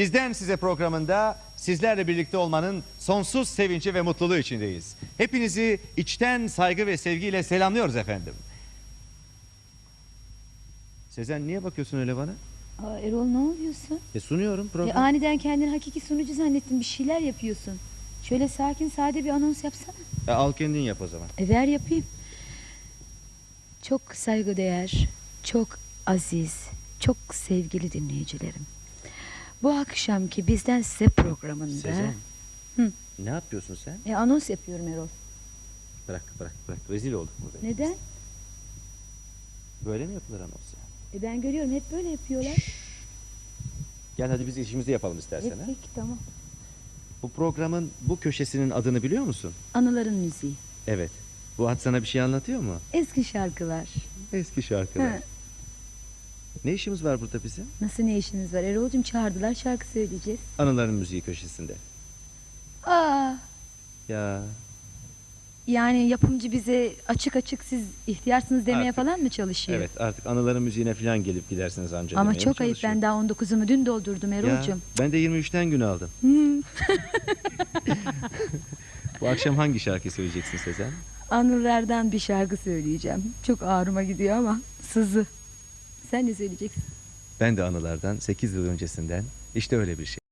Bizden size programında sizlerle birlikte olmanın sonsuz sevinci ve mutluluğu içindeyiz. Hepinizi içten saygı ve sevgiyle selamlıyoruz efendim. Sezen niye bakıyorsun öyle bana? Aa, Erol ne oluyorsun? E sunuyorum E, programı. aniden kendini hakiki sunucu zannettim bir şeyler yapıyorsun. Şöyle sakin sade bir anons yapsana. E, al kendin yap o zaman. E ver yapayım. Çok saygıdeğer, çok aziz, çok sevgili dinleyicilerim. Bu akşamki bizden size programında Sezen. Hı. Ne yapıyorsun sen? e, anons yapıyorum Erol. Bırak bırak bırak. Rezil olduk burada. Neden? Böyle mi yapılır anons ya? E, ben görüyorum hep böyle yapıyorlar. Gel hadi biz işimizi yapalım istersen. E, ha? peki tamam. Bu programın bu köşesinin adını biliyor musun? Anıların müziği. Evet. Bu ad sana bir şey anlatıyor mu? Eski şarkılar. Eski şarkılar. Ha. Ne işimiz var burada bizim? Nasıl ne işiniz var Erol'cum çağırdılar şarkı söyleyeceğiz. Anıların müziği köşesinde. Aa, Ya yani yapımcı bize açık açık siz ihtiyarsınız demeye Artık. falan mı çalışıyor? evet artık anıların müziğine falan gelip gidersiniz anca Ama demeye çok ayıp çalışıyor? ben daha 19'umu dün doldurdum Ya, Erol'cum. ben de 23'ten gün aldım. Hmm. Bu akşam hangi şarkı söyleyeceksin Sezen? Anılardan bir şarkı söyleyeceğim. Çok ağrıma gidiyor ama sızı. Sen ne söyleyeceksin? Ben de anılardan 8 yıl öncesinden işte öyle bir şey.